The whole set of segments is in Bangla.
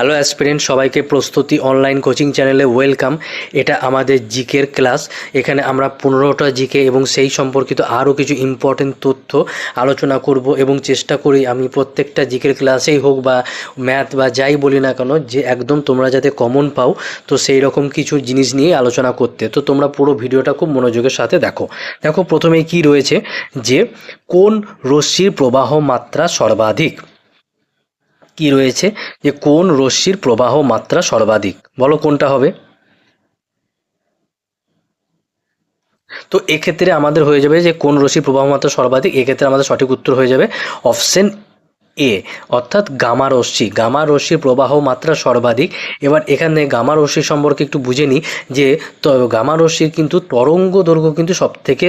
হ্যালো অ্যাসপিরেন্ট সবাইকে প্রস্তুতি অনলাইন কোচিং চ্যানেলে ওয়েলকাম এটা আমাদের জিকের ক্লাস এখানে আমরা পনেরোটা জিকে এবং সেই সম্পর্কিত আরও কিছু ইম্পর্টেন্ট তথ্য আলোচনা করব এবং চেষ্টা করি আমি প্রত্যেকটা জিকের ক্লাসেই হোক বা ম্যাথ বা যাই বলি না কেন, যে একদম তোমরা যাতে কমন পাও, তো সেই রকম কিছু জিনিস নিয়ে আলোচনা করতে। তো তোমরা পুরো ভিডিওটা খুব মনোযোগের সাথে দেখো। দেখো, প্রথমেই কি রয়েছে যে কোন রশ্মির প্রবাহ মাত্রা সর্বাধিক? কি রয়েছে? যে কোন রশ্মির প্রবাহ মাত্রা সর্বাধিক? বলো কোনটা হবে? তো এক্ষেত্রে আমাদের হয়ে যাবে যে কোন রশ্মির প্রবাহ মাত্রা সর্বাধিক, এক্ষেত্রে আমাদের সঠিক উত্তর হয়ে যাবে অপশন এ, অর্থাৎ গামা রশ্মি। গামা রশ্মির প্রবাহ মাত্রা সর্বাধিক। এবার এখানে গামা রশ্মি সম্পর্কে একটু বুঝে নিই যে গামা রশ্মির কিন্তু তরঙ্গ দৈর্ঘ্য কিন্তু সব থেকে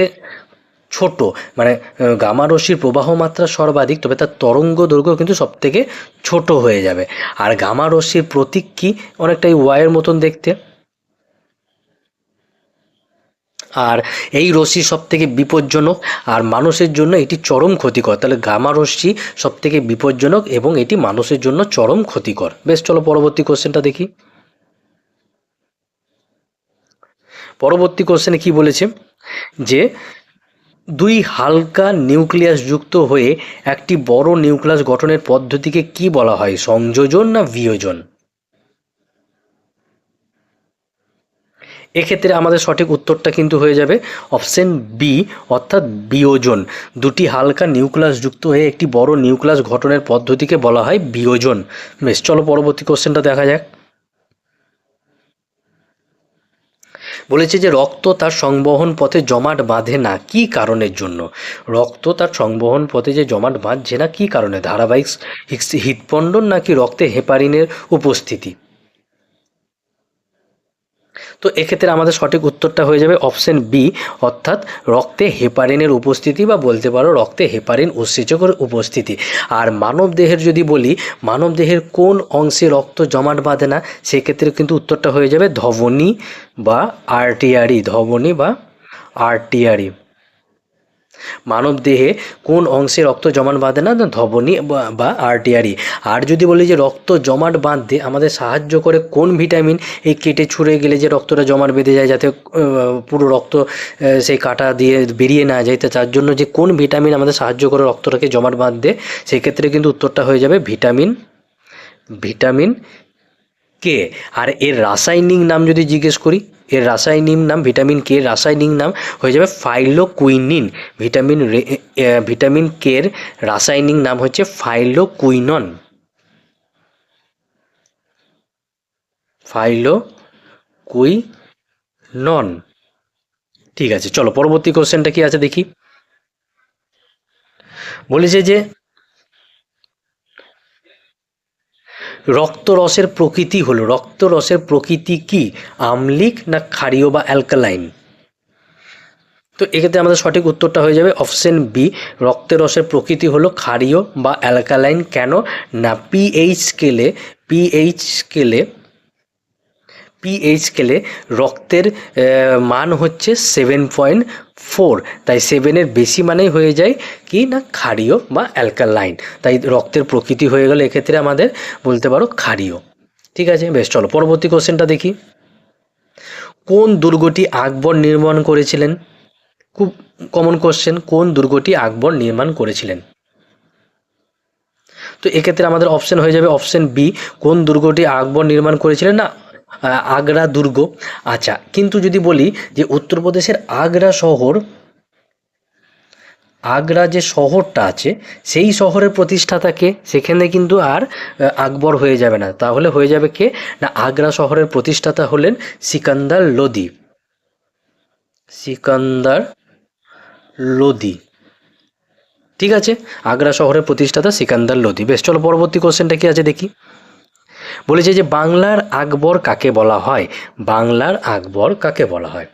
ছোট। মানে গামা রশ্মির প্রবাহ মাত্রা সর্বাধিক, তবে তার তরঙ্গ দৈর্ঘ্য কিন্তু সব থেকে ছোট হয়ে যাবে। আর গামা রশ্মির প্রতীক কি? অনেকটাই ওয়াইয়ের মতন দেখতে। আর এই রশ্মি সব থেকে বিপজ্জনক, আর মানুষের জন্য এটি চরম ক্ষতিকর। তাহলে গামা রশ্মি সব থেকে বিপজ্জনক এবং এটি মানুষের জন্য চরম ক্ষতিকর। বেশ, চলো পরবর্তী কোশ্চেনটা দেখি। পরবর্তী কোশ্চেনে কি বলেছে? যে দুই হালকা নিউক্লিয়াস যুক্ত হয়ে একটি বড় নিউক্লিয়াস গঠনের পদ্ধতিকে কি বলা হয়, সংযোজন না বিয়োজন? এক্ষেত্রে আমাদের সঠিক উত্তরটা কিন্তু হয়ে যাবে অপশন বি অর্থাৎ বিয়োজন। দুটি হালকা নিউক্লিয়াস যুক্ত হয়ে একটি বড় নিউক্লিয়াস গঠনের পদ্ধতিকে বলা হয় বিয়োজন। বেশ, চলো পরবর্তী কোশ্চেনটা দেখা যাক। বলেছে যে রক্ত তার সংবহন পথে জমাট বাঁধে না, কি কারণের জন্য? রক্ত তার সংবহন পথে যে জমাট বাঁধছে না, কি কারণে? ধারাবাহিক হৃৎপণ্ডন নাকি রক্তে হেপারিনের উপস্থিতি? তো এক্ষেত্রে আমাদের সঠিক উত্তরটা হয়ে যাবে অপশন বি অর্থাৎ রক্তে হেপারিনের উপস্থিতি বা বলতে পারো রক্তে হেপারিন উৎসেচকের উপস্থিতি। আর মানব দেহের যদি বলি, মানব দেহের কোন অংশে রক্ত জমাট বাঁধে না, সেক্ষেত্রে কিন্তু উত্তরটা হয়ে যাবে ধবনী বা আর্টিয়ারি ধবনী বা আর্টিয়ারি মানব দেহে কোন অংশে রক্ত জমাট বাঁধে না? ধবনী বা- আর্টিয়ারি আর যদি বলি যে রক্ত জমাট বাঁধতে আমাদের সাহায্য করে কোন ভিটামিন এই কেটে ছুঁড়ে গেলে যে রক্তটা জমাট বেঁধে যায়, যাতে পুরো রক্ত সেই কাটা দিয়ে বেরিয়ে না যায়? তার জন্য যে কোন ভিটামিন আমাদের সাহায্য করে রক্তটাকে জমাট বাঁধতে? সেক্ষেত্রে কিন্তু উত্তরটা হয়ে যাবে ভিটামিন ভিটামিন কে? আর এর রাসায়নিক নাম যদি জিজ্ঞেস করি এর রাসায়নিক নাম ভিটামিন কে, এর রাসায়নিক নাম হয়ে যাবে ফাইলোকুইনিন ভিটামিন ভিটামিন কে এর রাসায়নিক নাম হচ্ছে ফাইলোকুইনন ফাইলো কুইনন ঠিক আছে, চলো পরবর্তী কোশ্চেনটা কি আছে দেখি। বলেছে যে রক্তরসের প্রকৃতি হলো, রক্তরসের প্রকৃতি কি? আমলিক না ক্ষারীয় বা অ্যালকালাইন? তো এক্ষেত্রে আমাদের সঠিক উত্তরটা হয়ে যাবে অপশন বি রক্তের রসের প্রকৃতি হলো ক্ষারীয় বা অ্যালকালাইন। কেন? না পিএইচ স্কেলে পিএইচ স্কেলে পিএইচ স্কেলে রক্তের মান হচ্ছে সেভেন পয়েন্ট ফোর তাই সেভেনের বেশি মানেই হয়ে যায় কি না? ক্ষারীয় বা অ্যালকালাইন তাই রক্তের প্রকৃতি হয়ে গেলে এক্ষেত্রে আমাদের বলতে পারো ক্ষারীয়। ঠিক আছে, বেশ, চলো পরবর্তী কোশ্চেনটা দেখি। কোন দুর্গটি আকবর নির্মাণ করেছিলেন? খুব কমন কোশ্চেন কোন দুর্গটি আকবর নির্মাণ করেছিলেন? তো এক্ষেত্রে আমাদের অপশন হয়ে যাবে অপশন বি কোন দুর্গটি আকবর নির্মাণ করেছিলেন? না আগ্রা, দুর্গ। আচ্ছা কিন্তু যদি বলি যে উত্তরপ্রদেশের আগ্রা শহর, আগ্রা যে শহরটা আছে, সেই শহরের প্রতিষ্ঠাতাকে সেখানে কিন্তু আর আকবর হয়ে যাবে না। তাহলে হয়ে যাবে কে? না, আগ্রা শহরের প্রতিষ্ঠাতা হলেন সিকান্দার লোদি। সিকান্দার লোদি। ঠিক আছে? আগ্রা শহরের প্রতিষ্ঠাতা সিকান্দার লোদি। বেশ, চলো পরবর্তী কোশ্চেনটা কি আছে দেখি। বলেছে যে বাংলার আকবর কাকে বলা হয়? বাংলার আকবর কাকে বলা হয়?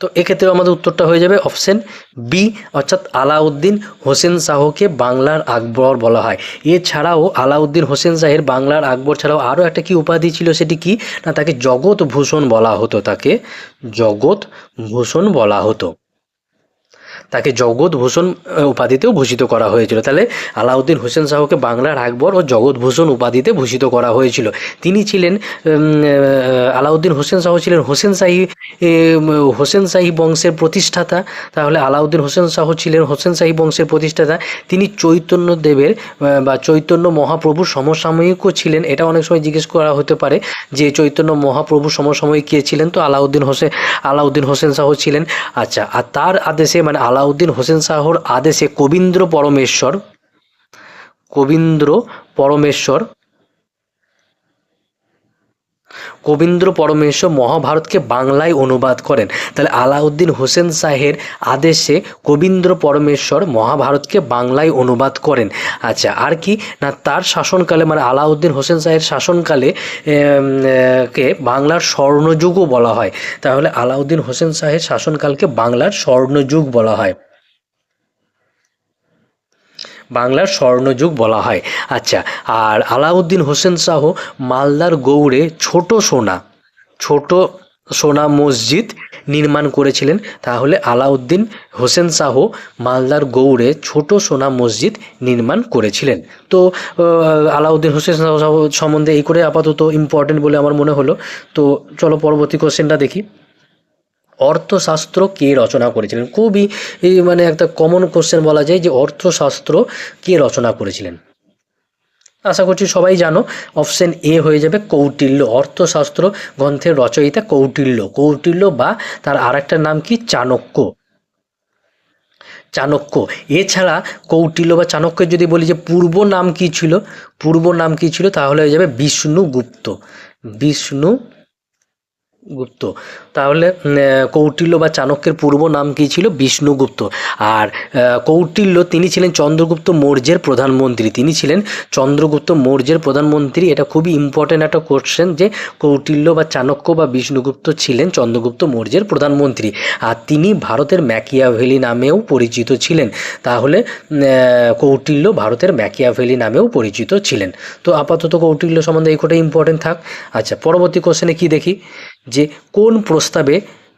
তো এক্ষেত্রে আমাদের উত্তরটা হয়ে যাবে অপশন বি অর্থাৎ আলাউদ্দিন হোসেন শাহকে বাংলার আকবর বলা হয়। এছাড়াও আলাউদ্দিন হোসেন শাহের বাংলার আকবর ছাড়াও আরও একটা কি উপাধি ছিল সেটি কি? না, তাকে জগৎ ভূষণ বলা হতো, তাকে জগৎ ভূষণ বলা হতো। তাকে জগৎভূষণ উপাধিতেও ভূষিত করা হয়েছিল। তাহলে আলাউদ্দিন হোসেন শাহকে বাংলার আকবর ও জগৎভূষণ উপাধিতে ভূষিত করা হয়েছিল। তিনি ছিলেন আলাউদ্দিন হোসেন শাহ ছিলেন হোসেন শাহী হোসেন শাহী বংশের প্রতিষ্ঠাতা। তাহলে আলাউদ্দিন হোসেন শাহ ছিলেন হোসেন শাহী বংশের প্রতিষ্ঠাতা। তিনি চৈতন্য দেবের বা চৈতন্য মহাপ্রভুর সমসাময়িকও ছিলেন। এটা অনেক সময় জিজ্ঞেস করা হতে পারে যে চৈতন্য মহাপ্রভু সমসাময়িক কে ছিলেন? তো আলাউদ্দিন হোসেন আলাউদ্দিন হোসেন শাহ ছিলেন। আচ্ছা আর তার আদেশে মানে আলাউদ্দিন হোসেন শাহর আদেশে কবীন্দ্র পরমেশ্বর কবীন্দ্র পরমেশ্বর কবীন্দ্র পরমেশ্বর মহাভারতকে বাংলায় অনুবাদ করেন। তাহলে আলাউদ্দিন হোসেন শাহের আদেশে কবীন্দ্র পরমেশ্বর মহাভারতকে বাংলায় অনুবাদ করেন। আচ্ছা আর কি? না, তার শাসনকালে মানে আলাউদ্দিন হোসেন শাহের শাসনকালে কে বাংলার স্বর্ণযুগও বলা হয়। তাহলে আলাউদ্দিন হোসেন শাহের শাসনকালকে বাংলার স্বর্ণযুগ বলা হয়। বাংলার স্বর্ণযুগ বলা হয়। আচ্ছা আর আলাউদ্দিন হোসেন শাহ মালদার গৌড়ে ছোট সোনা ছোট সোনা মসজিদ নির্মাণ করেছিলেন। তাহলে আলাউদ্দিন হোসেন শাহ মালদার গৌড়ে ছোট সোনা মসজিদ নির্মাণ করেছিলেন। তো আলাউদ্দিন হোসেন শাহ সম্বন্ধে এই করে আপাতত ইম্পর্টেন্ট বলে আমার মনে হলো। তো, চলো পরবর্তী কোশ্চেনটা দেখি। অর্থশাস্ত্র কে রচনা করেছিলেন? খুবই মানে একটা কমন কোশ্চেন বলা যায় যে অর্থশাস্ত্র কে রচনা করেছিলেন? আশা করছি সবাই জানো অপশন এ হয়ে যাবে কৌটিল্য। অর্থশাস্ত্র গ্রন্থের রচয়িতা কৌটিল্য। কৌটিল্য বা তার আরেকটা নাম কি? চাণক্য। চাণক্য। এছাড়া কৌটিল্য বা চাণক্যের যদি বলি যে পূর্ব নাম কি ছিল? পূর্ব নাম কি ছিল? তাহলে হয়ে যাবে বিষ্ণুগুপ্ত। বিষ্ণু গুপ্ত। তাহলে কৌটিল্য বা চাণক্যের পূর্ব নাম কী ছিল? বিষ্ণুগুপ্ত। আর কৌটিল্য তিনি ছিলেন চন্দ্রগুপ্ত মৌর্যের প্রধানমন্ত্রী। তিনি ছিলেন চন্দ্রগুপ্ত মৌর্যের প্রধানমন্ত্রী। এটা খুবই ইম্পর্ট্যান্ট একটা কোশ্চেন যে, কৌটিল্য বা চাণক্য বা বিষ্ণুগুপ্ত ছিলেন চন্দ্রগুপ্ত মৌর্যের প্রধানমন্ত্রী। আর তিনি ভারতের ম্যাকিয়াভেলি নামেও পরিচিত ছিলেন। তাহলে কৌটিল্য ভারতের ম্যাকিয়াভেলি নামেও পরিচিত ছিলেন। তো আপাতত কৌটিল্য সম্বন্ধে এই কোটা ইম্পর্টেন্ট থাক। আচ্ছা পরবর্তী কোশ্চেনে কি দেখি? যে কোন প্রস্তাবে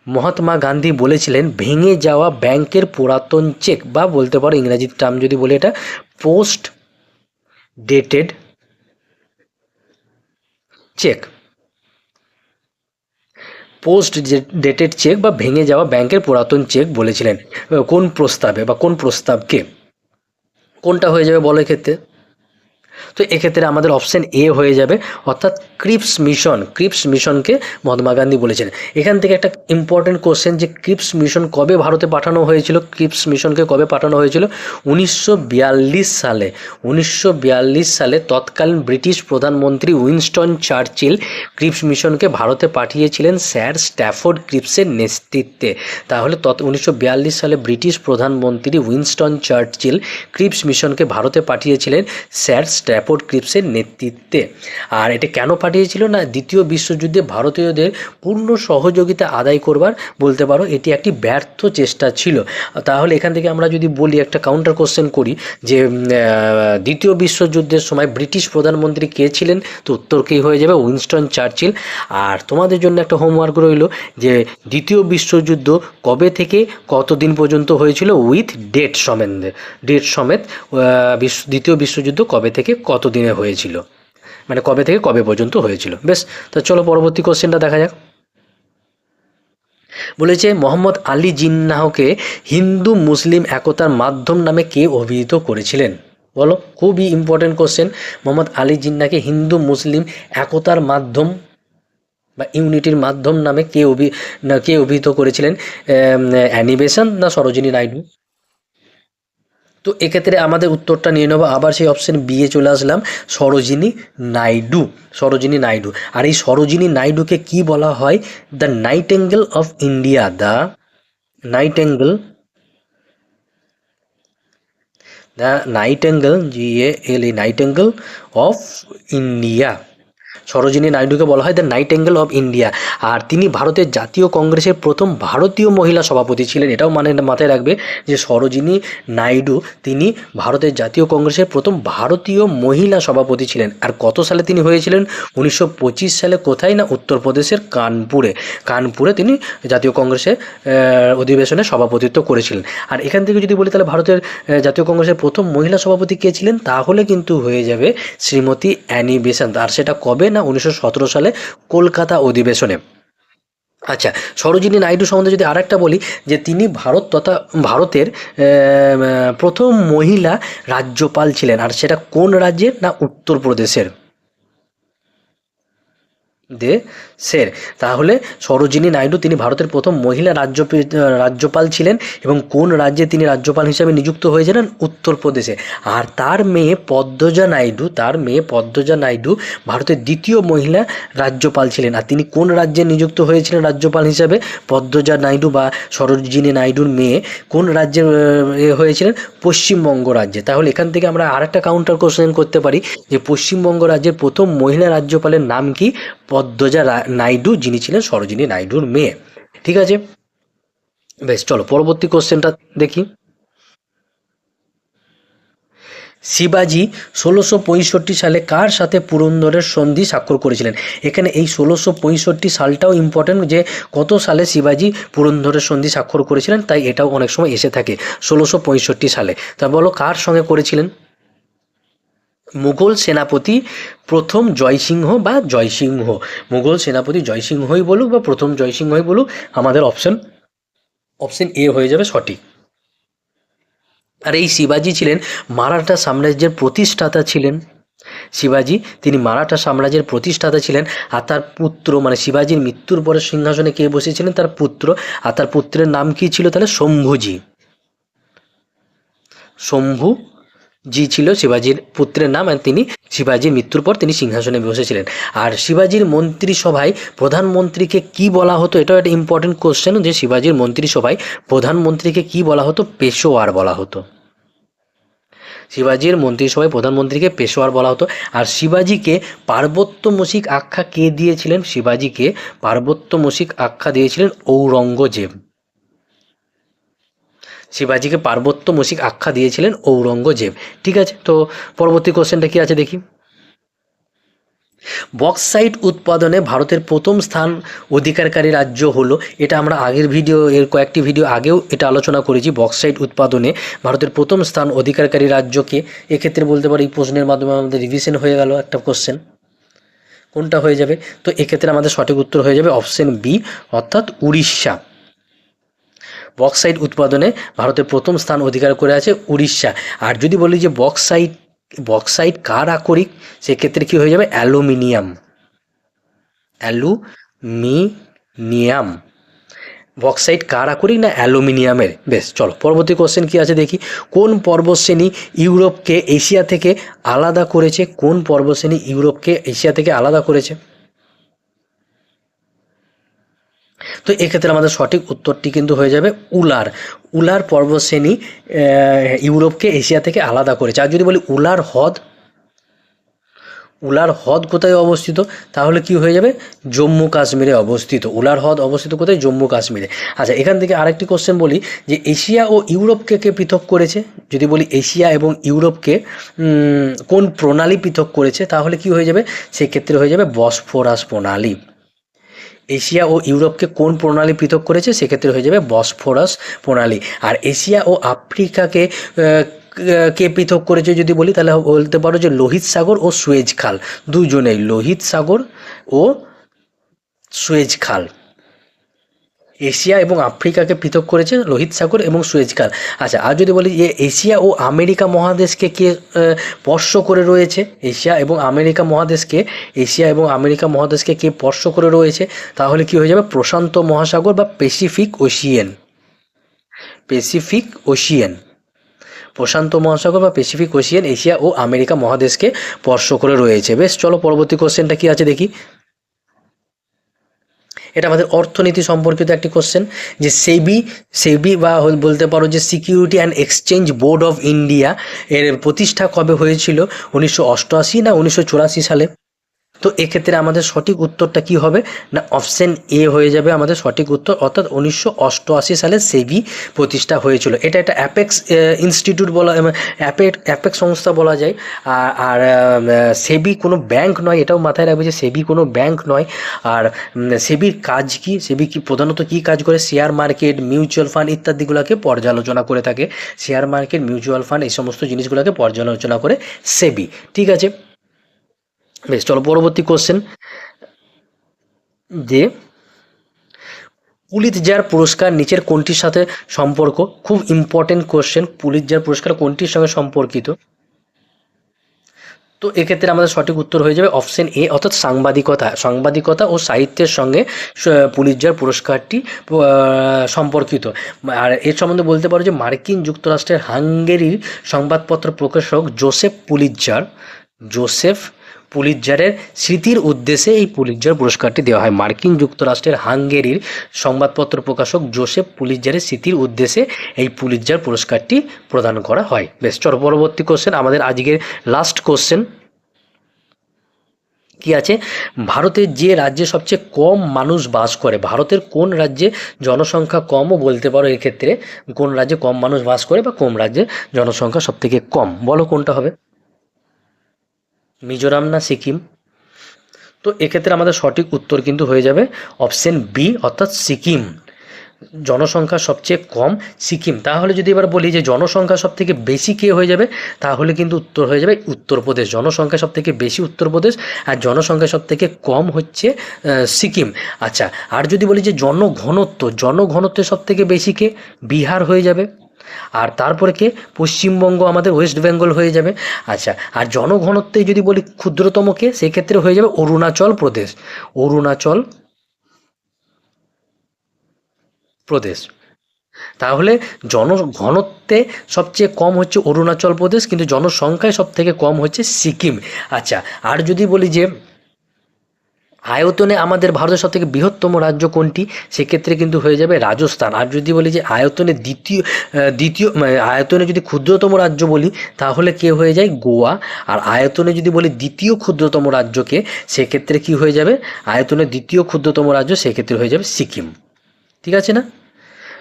মহাত্মা গান্ধী বলেছিলেন, ভেঙে যাওয়া ব্যাংকের পুরাতন চেক বা বলতে পারো ইংরাজি টার্ম যদি বলি এটা, post dated cheque post dated cheque বা ভেঙে যাওয়া ব্যাংকের পুরাতন চেক বলেছিলেন। কোন প্রস্তাবে বা কোন প্রস্তাবকে কোনটা হয়ে যাবে বলো ক্ষেত্রে তো এক্ষেত্রে আমাদের অপশন এ হয়ে যাবে, অর্থাৎ ক্রিপস মিশন ক্রিপস মিশনকে মহাত্মা গান্ধী বলেছেন। এখান থেকে একটা ইম্পর্টেন্ট কোশ্চেন যে ক্রিপস মিশন কবে ভারতে পাঠানো হয়েছিল ক্রিপস মিশনকে কবে পাঠানো হয়েছিল? উনিশশো বিয়াল্লিশ সালে। উনিশশো বিয়াল্লিশ সালে তৎকালীন ব্রিটিশ প্রধানমন্ত্রী উইনস্টন চার্চিল ক্রিপস মিশনকে ভারতে পাঠিয়েছিলেন স্যার স্ট্যাফোর্ড ক্রিপসের নেতৃত্বে। তাহলে তৎ, উনিশশো সালে ব্রিটিশ প্রধানমন্ত্রী উইনস্টন চার্চিল ক্রিপস মিশনকে ভারতে পাঠিয়েছিলেন স্যার স্ট্যাফোর্ড ক্রিপসের নেতৃত্বে। আর এটা কেন পাঠিয়েছিল না? দ্বিতীয় বিশ্বযুদ্ধে ভারতীয়দের পূর্ণ সহযোগিতা আদায় করবার বলতে পারো, এটি একটি ব্যর্থ চেষ্টা ছিল। তাহলে এখান থেকে আমরা যদি বলি, একটা কাউন্টার কোশ্চেন করি যে দ্বিতীয় বিশ্বযুদ্ধের সময় ব্রিটিশ প্রধানমন্ত্রী কে ছিলেন? তো উত্তর কী হয়ে যাবে? Winston Churchill. আর তোমাদের জন্য একটা হোমওয়ার্ক রইল যে, দ্বিতীয় বিশ্বযুদ্ধ কবে থেকে কতদিন পর্যন্ত হয়েছিল? উইথ ডেট সমেত ডেট সমেত দ্বিতীয় বিশ্বযুদ্ধ কবে থেকে কত দিনে হয়েছিল? মানে কবে থেকে কবে পর্যন্ত হয়েছিল? বেশ, তো চলো পরবর্তী কোশ্চেনটা দেখা যাক। বলেছে, মোহাম্মদ আলী জিন্নাহকে হিন্দু মুসলিম একতার মাধ্যম নামে কে অভিহিত করেছিলেন? বলো, খুবই ইম্পর্টেন্ট কোশ্চেন মোহাম্মদ আলী জিন্নাকে হিন্দু মুসলিম একতার মাধ্যম বা ইউনিটির মাধ্যম নামে কে অভি কে অভিহিত করেছিলেন? অ্যানিমেশন না সরোজিনী নাইডু? তো এক্ষেত্রে আমাদের উত্তরটা নিয়ে নেব। আবার সেই অপশন বি এ চলে আসলাম, সরোজিনী নাইডু সরোজিনী নাইডু। আর এই সরোজিনী নাইডুকে কি বলা হয়? The nightingale of India the nightingale the nightingale G A L A nightingale of India Sarojini নাইডুকে বলা হয় the nightingale of India. আর তিনি ভারতের জাতীয় কংগ্রেসের প্রথম ভারতীয় মহিলা সভাপতি ছিলেন। এটাও মানে মাথায় রাখবে যে সরোজিনী নাইডু তিনি ভারতের জাতীয় কংগ্রেসের প্রথম ভারতীয় মহিলা সভাপতি ছিলেন। আর কত সালে তিনি হয়েছিলেন? উনিশশো পঁচিশ সালে কোথায় না উত্তরপ্রদেশের কানপুরে। কানপুরে তিনি জাতীয় কংগ্রেসের অধিবেশনে সভাপতিত্ব করেছিলেন। আর এখান থেকে যদি বলি তাহলে ভারতের জাতীয় কংগ্রেসের প্রথম মহিলা সভাপতি কে ছিলেন? তাহলে কিন্তু হয়ে যাবে শ্রীমতী অ্যানি বেসান্ত। আর সেটা কবে না উনিশশো সতেরো সালে কলকাতা অধিবেশনে? আচ্ছা সরোজিনী নাইডু সম্বন্ধে যদি আরেকটা বলি, যে তিনি ভারত তথা ভারতের প্রথম মহিলা রাজ্যপাল ছিলেন। আর সেটা কোন রাজ্যের না উত্তরপ্রদেশের? দে সের তাহলে সরোজিনী নাইডু তিনি ভারতের প্রথম মহিলা রাজ্য রাজ্যপাল ছিলেন এবং কোন রাজ্যে তিনি রাজ্যপাল হিসাবে নিযুক্ত হয়েছিলেন? উত্তরপ্রদেশে। আর তার মেয়ে পদ্মজা নাইডু, তার মেয়ে পদ্মজা নাইডু ভারতের দ্বিতীয় মহিলা রাজ্যপাল ছিলেন। আর তিনি কোন রাজ্যে নিযুক্ত হয়েছিলেন রাজ্যপাল হিসাবে? পদ্মজা নাইডু বা সরোজিনী নাইডুর মেয়ে কোন রাজ্যে হয়েছিলেন? পশ্চিমবঙ্গ রাজ্যে। তাহলে এখান থেকে আমরা আরেকটা কাউন্টার কোশ্চেন করতে পারি যে পশ্চিমবঙ্গ রাজ্যের প্রথম মহিলা রাজ্যপালের নাম কি? পদ্মজা নাইডু, যিনি ছিলেন সরোজিনী নাইডুর মেয়ে। ঠিক আছে? বেশ, চলো, পরবর্তী কোশ্চেনটা দেখি। শিবাজি ষোলোশো পঁয়ষট্টি সালে কার সাথে পুরন্দরের সন্ধি স্বাক্ষর করেছিলেন? এখানে এই ষোলোশো পঁয়ষট্টি সালটাও ইম্পর্টেন্ট যে কত সালে শিবাজি পুরন্দরের সন্ধি স্বাক্ষর করেছিলেন, তাই এটাও অনেক সময় এসে থাকে ষোলোশো পঁয়ষট্টি সালে। তা বলো, কার সঙ্গে করেছিলেন? মুঘল সেনাপতি প্রথম জয়সিংহ বা জয়সিংহ। মুঘল সেনাপতি জয়সিংহই বলুক বা প্রথম জয়সিংহই বলুক, আমাদের অপশন অপশন এ হয়ে যাবে সঠিক। আর এই শিবাজি ছিলেন মারাঠা সাম্রাজ্যের প্রতিষ্ঠাতা ছিলেন। শিবাজি, তিনি মারাঠা সাম্রাজ্যের প্রতিষ্ঠাতা ছিলেন, আর তার পুত্র মানে শিবাজির মৃত্যুর পরে সিংহাসনে কে বসেছিলেন? তার পুত্র, আর তার পুত্রের নাম কি ছিল? তাহলে শম্ভুজি। শম্ভু জি ছিল শিবাজির পুত্রের নাম আর তিনি শিবাজির মৃত্যুর পর তিনি সিংহাসনে বসেছিলেন। আর শিবাজির মন্ত্রিসভায় প্রধানমন্ত্রীকে কি বলা হতো, এটাও একটা ইম্পর্টেন্ট কোশ্চেন যে শিবাজির মন্ত্রিসভায় প্রধানমন্ত্রীকে কি বলা হতো, পেশোয়ার বলা হতো। শিবাজির মন্ত্রিসভায় প্রধানমন্ত্রীকে পেশোয়ার বলা হতো। আর শিবাজিকে পার্বত্য মসিক আখ্যা কে দিয়েছিলেন? শিবাজিকে পার্বত্য মসিক আখ্যা দিয়েছিলেন ঔরঙ্গজেব। শিবাজিকে পার্বত্য মসিক আখ্যা দিয়েছিলেন ঔরঙ্গজেব। ঠিক আছে, তো পরবর্তী কোশ্চেনটা কি আছে দেখি? বক্সাইট উৎপাদনে ভারতের প্রথম স্থান অধিকারকারী রাজ্য হলো, এটা আমরা আগের ভিডিও এর কয়েকটি ভিডিও আগেও এটা আলোচনা করেছি বক্সাইট উৎপাদনে ভারতের প্রথম স্থান অধিকারকারী রাজ্যকে। এক্ষেত্রে বলতে পারি, প্রশ্নের মাধ্যমে আমাদের রিভিশন হয়ে গেল একটা কোশ্চেন কোনটা হয়ে যাবে? তো এক্ষেত্রে আমাদের সঠিক উত্তর হয়ে যাবে অপশন বি অর্থাৎ উড়িষ্যা। বক্সাইট উৎপাদনে ভারতের প্রথম স্থান অধিকার করে আছে উড়িষ্যা। আর যদি বলি যে বক্সাইট বক্সাইট কার আকরিক, সেক্ষেত্রে কী হয়ে যাবে? অ্যালুমিনিয়াম। অ্যালুমিনিয়াম। বক্সাইট কার আকরিক না অ্যালুমিনিয়ামের? বেশ, চলো, পরবর্তী কোশ্চেন কি আছে দেখি। কোন পর্বতশ্রেণী ইউরোপকে এশিয়া থেকে আলাদা করেছে? কোন পর্বতশ্রেণী ইউরোপকে এশিয়া থেকে আলাদা করেছে? তো এক্ষেত্রে আমাদের সঠিক উত্তরটি কিন্তু হয়ে যাবে উলার। উলার পর্বতশ্রেণী আহ, ইউরোপকে এশিয়া থেকে আলাদা করেছে। আর যদি বলি উলার হ্রদ উলার হ্রদ কোথায় অবস্থিত? তাহলে কি হয়ে যাবে? জম্মু কাশ্মীরে অবস্থিত। উলার হ্রদ অবস্থিত কোথায়? জম্মু কাশ্মীরে। আচ্ছা এখান থেকে আরেকটি কোশ্চেন বলি যে এশিয়া ও ইউরোপকে কে পৃথক করেছে? যদি বলি এশিয়া এবং ইউরোপকে কোন প্রণালী পৃথক করেছে? তাহলে কি হয়ে যাবে? সেক্ষেত্রে হয়ে যাবে বসফোরাস প্রণালী। এশিয়া ও ইউরোপকে কোন প্রণালী পৃথক করেছে? সেক্ষেত্রে হয়ে যাবে বসফোরাস প্রণালী। আর এশিয়া ও আফ্রিকাকে কে পৃথক করেছে যদি বলি, তাহলে বলতে পারো যে লোহিত সাগর ও সুয়েজ খাল। দুজনেই, লোহিত সাগর ও সুয়েজ খাল। এশিয়া এবং আফ্রিকাকে পৃথক করেছে লোহিত সাগর এবং সুয়েজ খাল। আচ্ছা আর যদি বলি যে এশিয়া ও আমেরিকা মহাদেশকে কে স্পর্শ করে রয়েছে? এশিয়া এবং আমেরিকা মহাদেশকে, এশিয়া এবং আমেরিকা মহাদেশকে কে স্পর্শ করে রয়েছে? তাহলে কি হয়ে যাবে? প্রশান্ত মহাসাগর বা প্যাসিফিক ওশিয়ান। Pacific Ocean. প্রশান্ত মহাসাগর বা প্যাসিফিক ওশিয়ান এশিয়া ও আমেরিকা মহাদেশকে স্পর্শ করে রয়েছে। বেশ, চলো পরবর্তী কোশ্চেনটা কি আছে দেখি। এটা আমাদের অর্থনীতি সম্পর্কিত একটি কোশ্চেন যে সেবি সেবি বা বলতে পারো যে security and exchange board of India এর প্রতিষ্ঠা কবে হয়েছিল? উনিশশো অষ্টআশি না উনিশশো চুরাশি সালে? তো এক্ষেত্রে আমাদের সঠিক উত্তরটা কি হবে? না, অপশন এ হয়ে যাবে আমাদের সঠিক উত্তর। অর্থাৎ উনিশশো অষ্টআশি সালে সেবি প্রতিষ্ঠা হয়েছিল। এটা একটা অ্যাপেক্স ইনস্টিটিউট বলা অ্যাপেক অ্যাপেক্স সংস্থা বলা যায়। আর আর সেবি কোনো ব্যাংক নয়, এটাও মাথায় রাখবে যে সেবি কোনো ব্যাংক নয়। আর সেবির কাজ কি? সেবি কি প্রধানত কি কাজ করে? শেয়ার মার্কেট, মিউচুয়াল ফান্ড ইত্যাদিগুলোকে পর্যালোচনা করে থাকে। শেয়ার মার্কেট, মিউচুয়াল ফান্ড এই সমস্ত জিনিসগুলোকে পর্যালোচনা করে সেবি। ঠিক আছে? বেশ, চলো পরবর্তী কোশ্চেন যে, পুলিত পুলিৎজার পুরস্কার নিচের কোনটির সাথে সম্পর্ক? খুব ইম্পর্টেন্ট কোশ্চেন পুলিৎজার পুরস্কার কোনটির সঙ্গে সম্পর্কিত? তো এক্ষেত্রে আমাদের সঠিক উত্তর হয়ে যাবে অপশন এ অর্থাৎ সাংবাদিকতা। সাংবাদিকতা ও সাহিত্যের সঙ্গে পুলিৎজার পুরস্কারটি সম্পর্কিত। আর এর সম্বন্ধে বলতে পারো যে, মার্কিন যুক্তরাষ্ট্রের হাঙ্গেরির সংবাদপত্র প্রকাশক জোসেফ পুলিৎজার জোসেফ পুলিৎজারের স্মৃতির উদ্দেশ্যে এই পুলিৎজার পুরস্কারটি দেওয়া হয়। মার্কিন যুক্তরাষ্ট্রের হাঙ্গেরির সংবাদপত্র প্রকাশক জোসেফ পুলিৎজারের স্মৃতির উদ্দেশ্যে এই পুলিৎজার পুরস্কারটি প্রদান করা হয়। বেশ চর পরবর্তী কোশ্চেন আমাদের আজকের লাস্ট কোশ্চেন কি আছে? ভারতের যে রাজ্যে সবচেয়ে কম মানুষ বাস করে, ভারতের কোন রাজ্যে জনসংখ্যা কমও বলতে পারো এক্ষেত্রে? কোন রাজ্যে কম মানুষ বাস করে বা কোন রাজ্যে জনসংখ্যা সবথেকে কম? বলো কোনটা হবে? মিজোরাম না সিকিম? তো এক্ষেত্রে আমাদের সঠিক উত্তর কিন্তু হয়ে যাবে অপশন বি, অর্থাৎ সিকিম। জনসংখ্যা সবচেয়ে কম সিকিম। তাহলে যদি এবার বলি যে জনসংখ্যা সব থেকে বেশি কে হয়ে যাবে, তাহলে কিন্তু উত্তর হয়ে যাবে উত্তরপ্রদেশ। জনসংখ্যা সব থেকে বেশি উত্তরপ্রদেশ আর জনসংখ্যা সব থেকে কম হচ্ছে সিকিম। আচ্ছা আর যদি বলি যে জনঘনত্ব জনঘনত্বের সব থেকে বেশি কে? বিহার হয়ে যাবে। আর তারপরে কে? পশ্চিমবঙ্গ আমাদের ওয়েস্ট বেঙ্গল হয়ে যাবে। আচ্ছা আর জনঘনত্বে যদি বলি ক্ষুদ্রতম কে? সেক্ষেত্রে হয়ে যাবে অরুণাচল প্রদেশ। অরুণাচল প্রদেশ। তাহলে জনঘনত্বে সবচেয়ে কম হচ্ছে অরুণাচল প্রদেশ, কিন্তু জনসংখ্যায় সব থেকে কম হচ্ছে সিকিম। আচ্ছা আর যদি বলি যে আয়তনে আমাদের ভারতের সব থেকে বৃহত্তম রাজ্য কোনটি? সেক্ষেত্রে কিন্তু হয়ে যাবে রাজস্থান। আর যদি বলি যে আয়তনে দ্বিতীয় দ্বিতীয় মানে আয়তনে যদি ক্ষুদ্রতম রাজ্য বলি, তাহলে কে হয়ে যায়? গোয়া। আর আয়তনে যদি বলি দ্বিতীয় ক্ষুদ্রতম রাজ্যকে, সেক্ষেত্রে কি হয়ে যাবে? আয়তনে দ্বিতীয় ক্ষুদ্রতম রাজ্য, সেক্ষেত্রে হয়ে যাবে সিকিম। ঠিক আছে না?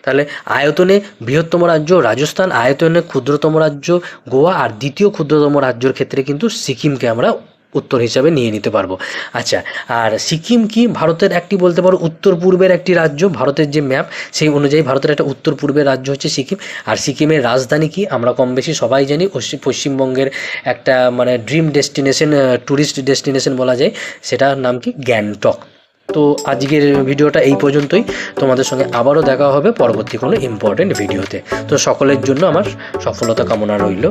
তাহলে আয়তনে বৃহত্তম রাজ্য রাজস্থান, আয়তনে ক্ষুদ্রতম রাজ্য গোয়া, আর দ্বিতীয় ক্ষুদ্রতম রাজ্যর ক্ষেত্রে কিন্তু সিকিমকে আমরা উত্তর হিসাবে নিয়ে নিতে পারব। আচ্ছা আর সিকিম কি ভারতের একটি বলতে পারো উত্তর পূর্বের একটি রাজ্য? ভারতের যে ম্যাপ সেই অনুযায়ী ভারতের একটা উত্তর পূর্বের রাজ্য হচ্ছে সিকিম। আর সিকিমের রাজধানী কি? আমরা কম বেশি সবাই জানি পশ্চিমবঙ্গের একটা মানে ড্রিম ডেস্টিনেশন ট্যুরিস্ট ডেস্টিনেশন বলা যায়। সেটার নাম কি? গ্যাংটক। তো আজকের ভিডিওটা এই পর্যন্তই। তোমাদের সঙ্গে আবারও দেখা হবে পরবর্তী কোনো ইম্পর্টেন্ট ভিডিওতে তো সকলের জন্য আমার সফলতা কামনা রইল।